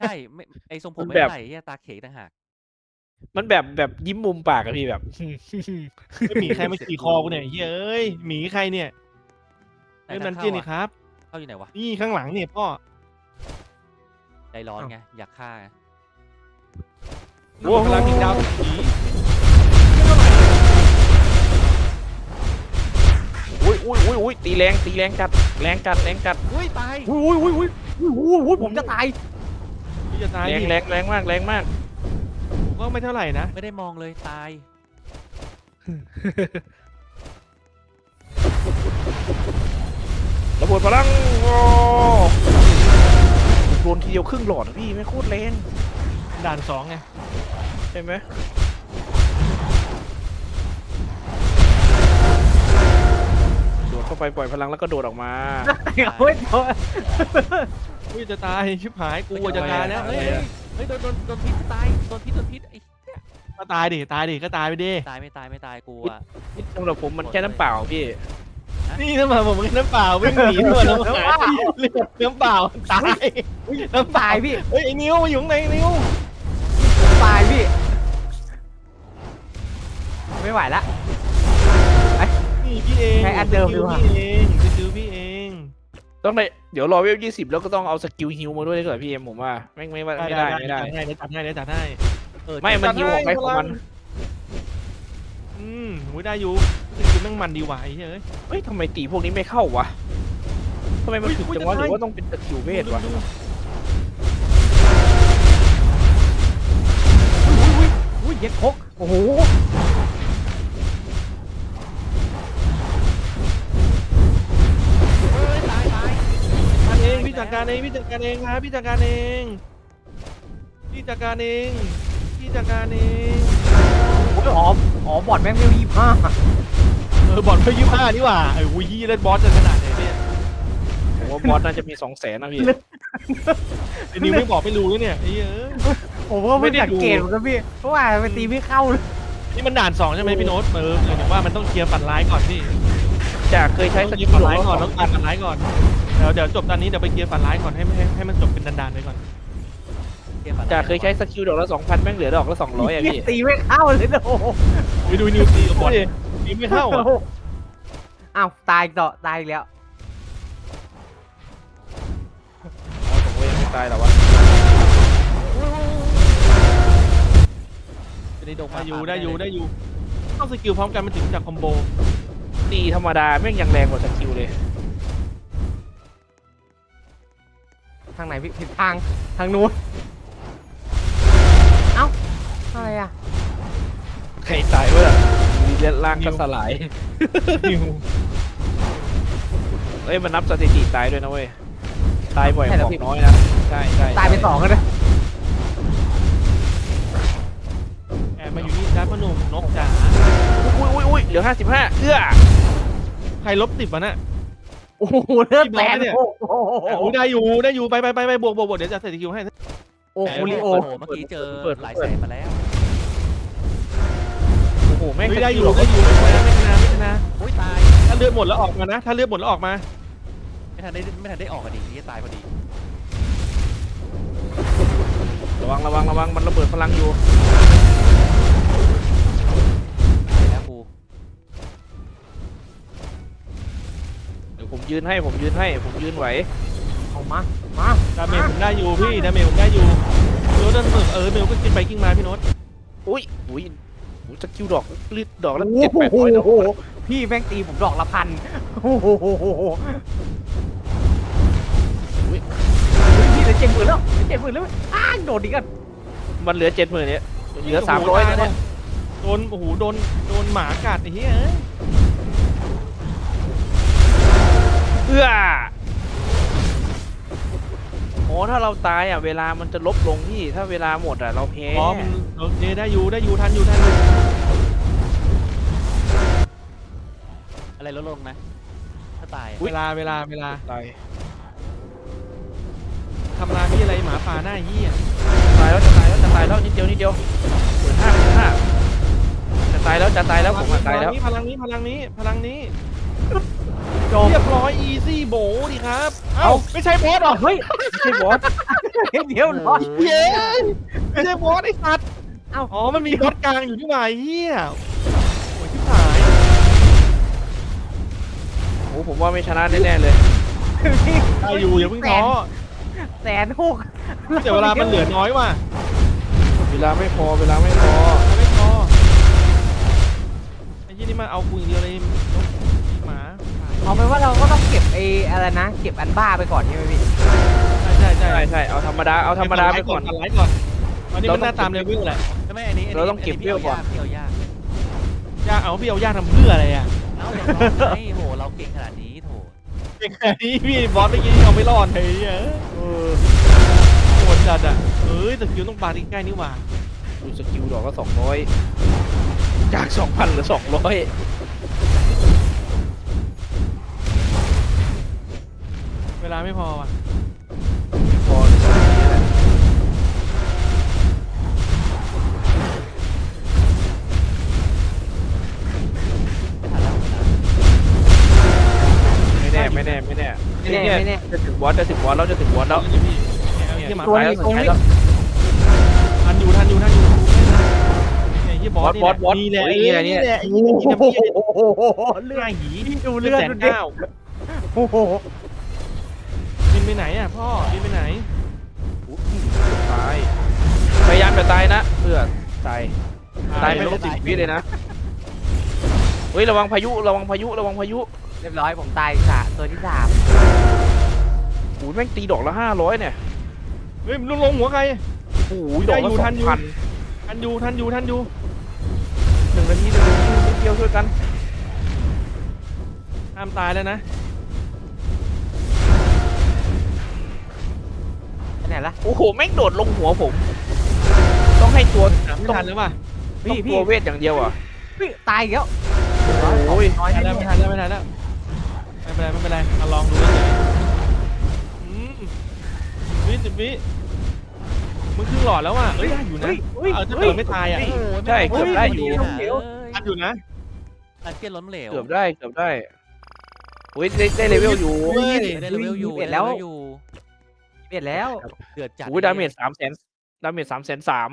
ใช่ไม่ไอทรงผมมันไม่แบบไหลเหี้ยตาเขกต่างหาก มันแบบแบบยิ้มมุมปากอะพี่แบบไม่หมีใครมาขี่คอกูเนี่ยเฮ้ยเอ้ยหมีใครเนี่ยไหนเฮ้ยทามังนเข้าเจี้ยนี่อะครับ เข้าอยู่ไหนวะ นี่ข้างหลังเนี่ยพ่อ ใจร้อนไง อยากฆ่าไงโอ้พลังดิงดาวผีอุ้ยอุ้ยอุ้ยอุ้ยตีแรงตีแรงจัดแรงจัดแรงจัด อุ้ยตาย อุ้ยอุ้ยอุ้ยอุ้ยอุ้ยอุ้ยผมจะตายพี่ จะตายแรงดิแรงแรงมากแรงมากผมก็ไม่เท่าไหร่นะ ไม่ได้มองเลยตาย ระเบิดพลังโอ้โดนทีเดียวครึ่งหลอดอะพี่ไม่งโคตรแรงด่านสองไงใช่ไหมโดดเข้าไปปล่อยพลังแล้วก็โดดออกมา เฮ้ยโดน อุ้ยจะตายชิบหายกูจะตายแล้วเฮ้เฮ้ยยเฮ้ยโดนโดนโดนพิษตายโดนพิษโดนพิษไอ้ก็ตายดิตายดิก็ตายไปดิตายไม่ตายไม่ตายกูอะนี่สำหรับผมมันแค่น้ำเปล่าพี่ นี่น้ำมาผมกินน้ำเปล่าวิ่งหนีตัวน้ำเปล่าเลือดน้ำเปล่าตายน้ำเปล่าตายพี่เฮ้ยไอ้นิ้วมาอยู่ข้างในนิ้วตายพี่ ไม่ไหวละ นี่พี่เองใช้อันเดิมดีกว่าพี่เองจะซื้อพี่เอง ต้องได้เดี๋ยวรอเวลยี่สิบแล้วก็ต้องเอาสกิลฮิวมาด้วยดีกว่าพี่เอ็มผมว่าไม่งไม่ว่าไม่ได้ไม่ได้ ได้ได้จัดให้ได้จัดให้เออไม่มันฮิวออกไปของมัน อืมหูยได้อยู่สกิลแม่งมันดีว่ะไอ้เหี้ยเอ้ย เฮ้ยทำไมตีพวกนี้ไม่เข้าวะทำไมมันถึงจังวะหรือว่าต้องเป็นสกิลเวทวะดูดูอุ้ยเย็ดคกโอ้โห การเองพี่จัดการเองครับพี่จัดการเองพี่จัดการเองพี่จัดการเองโอ้ยหอมหอมบอดแม่งเวลยี่ห้าเออบอลเพิ่ยี่ห้านี่หว่าเออวุ้ยเล่นบอสจะขนาดไหนเนี่ยผมว่าบอสน่าจะมีสองแสนนะพี่ไอ้นิวไม่บอกไม่รู้แล้วเนี่ยไอ้เหี้ยเอ้ย ผมก็ไม่ไม่ได้สังดู เกตเหมือนกันพี่เพราะว่ามันตีไม่เข้าเลยนี่มันด่านสองใช่ไหมพี่โน้ตเออเดี๋ยวว่ามันต้องเคลียร์ฝันร้ายก่อนพี่ จากเคยใช้ต้องสเคลีกิยลร์ฝันหลร้ายก่อนสต้อองงการฝันร้ายก่อนเดี๋ยวเดี๋ยวจบตอนนี้เดี๋ยวไปเคลียร์ฝันร้ายก่อนให้ให้ให้มันจบเป็นด่านๆไปก่อนเกมอะไรจากเคยใช้สกิลดอกละสองพันแม่งเหลือดอกละสองร้อยอะพี่ตีไม่เข้าเลยนะโอ้โหไปดูนิวซีกับบอลนิวไม่เข้าอะอ้าวตายต่อตายอีกแล้วอ๋อผมก็ยังไม่ตายหรอวะจะได้ดงได้อยู่ได้อยู่ได้อยู่เข้าสกิลพร้อมกันมันถึงจากคอมโบ ตีธรรมดาแม่งยังแรงกว่าสกิลเลย ทางไหนพี่ผิดทางทางนู้น เอ้า อะไรอะ ใครตายวะมีเลือดล่างก็สลาย นิวเอ้ยมันนับสถิติตายด้วยนะเว้ย ตายบ่อยบอกน้อยนะ ใช่ใช่ตายไปสองกันเลยแอบมาอยู่นี่จ้าพ่อหนุ่มนกจ๋าอุ้ยอุ้ยอุ้ยเหลือห้าสิบห้าเอื้อ ใครลบสิบวะน่ะ โอ้โหเลือดแตกพี่บอสเนี่ย โอ้โหโอ้ได้อยู่ได้อยู่ไปไปไปไปบวกบวกบวกเดี๋ยวจะใส่สกิลให้ โอ้โหลิโอโอ้โหเมื่อกี้เจอหลายแสนมาแล้ว โอ้โหแม่งเฮ้ยสได้อกิลยู่หรอกได้อยู่ไม่ชนะไม่ชนะไม่ชนะโอ้ยตาย ถ้าเลือดหมดแล้วออกมานะ ถ้าเลือดหมดแล้วออกมา ไม่ทันได้ไม่ทันได้ออกกันดีที่ตายพอดี ระวังระวังระวังมันระเบิดพลังอยู่ ผมยืนให้ผมยืนให้ ผมยืนไหวเอามามาดาเมจผมได้อยู่พี่ดาเมจผมได้อยู่โน้ตนั่นเออเมลก็กินไปกิ้งมาพี่โน้ตอุ้ยอุ้ยอุ้ยสกิลดอกลิดดอกละโอ้เจ็ดแปดร้อยดอกโหพี่แม่งตีผมดอกละพันโอ้โหพี่จะเจ็ดหมื่นแล้วเจ็ดหมื่นแล้วอ้างโดดดีกันมันเหลือเจ็ดหมื่นเนี่ยเหลือสามร้อยนะเนี่ยโดนโอ้โหโดนโดนหมากัดไอ้เหี้ย เอื้อโอ้ถ้าเราตายอะ เวลามันจะลบลงพี่ ถ้าเวลาหมดอะ เราแพ้อ๋อมันโอเคได้อยู่ได้อยู่ทันอยู่ทันอยู่อะไรลดลงนะถ้าตายอะเวลาเวลาเวลาตายทำลายพี่อะไรหมาป่าหน้าเหี้ยตายแล้วจะตายแล้วจะตายแล้วนิดเดียวนิดเดียวหมื่นห้าหมื่นห้าจะตายแล้วจะตายแล้วผมอะตายแล้ว พลังนี้พลังนี้พลังนี้ จบ เรียบร้อยอีซี่โบดีครับเอ้า ไม่ใช่บอสเหรอเฮ้ยไม่ใช่บอสเดี๋ยวรอเย้ไม่ใช่บอสไอ้สัตว์เอ้า อ๋อ มันมีบอสกลางอยู่ที่ไหนเฮียโอ้ยที่หายโอ้ผมว่าไม่ชนะแน่ๆเลยได้อยู่อย่าเพิ่งท้อแสนหกแต่เวลามันเหลือน้อยว่ะเวลาไม่พอเวลาไม่พอ ไม่ท้อไอ้ยี่นี่มาเอากูอย่างเดียวเลยนกหมา เอาเป็นว่าเราก็ต้องเก็บไอ้อะไรนะ เก็บอันบ้าไปก่อนใช่ไหมพี่ ใช่ใช่ใช่ใช่ใช่เอาธรรมดาเอาธรรมดาไปก่อนตัดไลท์ก่อนอันนี้มันหน้าตามเลเวลแหละไม่ไม่อันนี้นนี้เราต้องเก็บนนี้เปรี้ยวก่อน พี่เอายากยากเอาพี่เอายากทำเพื่ออะไรอะเอ้าอย่างน้อยโหเราเก่งขนาดนี้โถไอ้แค่นี้พี่บอสเมื่อกี้เอาไม่รอดเลยเออเออโหดจัดอะเอ้ยแต่คิวต้องปาที่ใกล้นี่หว่าดูสกิลดอกก็สองร้อยจากสองพันเหลือสองร้อย ลาไม่พอว่ะพอเลยสองนี้แหละไม่ทันแล้วนะไม่แน่ไม่แน่ไม่แน่ไม่แน่ไม่แน่ จะถึงวอตจะถึงวอตแล้วจะถึงวอตแล้วนี่พี่เอาไอ้เหี้ยหมาตัวตายนี้แล้วสุดท้ายแล้วทันอยู่ทันอยู่ทันอยู่ไอ้เหี้ยบอสบอสบอสนี่แหละโอ้ยนี่แหละนี่แหละนี่แหละไอ้เหี้ยนี่แหละโอ้โหเลือดหีดูเลือดแสนดูดิเก้าโอ้โหบิ นไปไหนอะพ่อบินไปไหนตายพยายามจะตายนะเพื่อตายตายไม่ลบสิบวิเลยนะเฮ้ยระวังพายุระวังพายุระวังพายุเรียบร้อยผมตายสะตัวที่สามโอ้ยแม่งตีดอกละห้าร้อยเนี่ยเฮ้ยมันลงลงหัวใครโอ้ยดอกละได้อยู่สทัอนงอยู่พันทันอยู่ทันอยู่ทันอยู่หนึ่งนาทีหนึ่งนาทีนิดเดียวช่วยกันห้ามตายแล้วนะ ไปไหนละโอ้โหแม่งโดดลงหัวผม ต้องให้ตัวไม่ทันแล้วป่ะต้องตัวเวทอย่างเดียวอะพี่ตายอีกแล้วโอ้ยน้อยไม่ทันแน่แล้วไม่ทันแล้วไม่ทันแล้วไม่เป็นไรไม่เป็นไรมาลองดูเฉยๆอืมวิสิบวิมึงครึ่งหลอดแล้วอะเอ้ยได้อยู่นะ เฮ้ยเฮ้ยเออถ้าเฮ้เกิยดไม่ตายอะโอ้โหใช่เกือบได้อยู่เดี๋ยวทันอยู่นะ อันเกียนล้มเหลวเกือบได้เกือบได้โอ้ยได้ได้เลเวลอยู่ เฮ้ย ได้เลเวลอยู่เปลี่ยนแล้ว ได้เวอยู่ เปลี่ยนแล้ว เดือดจัดโอ้ยดาเมจสามแสนดาเมจสามแสนสาม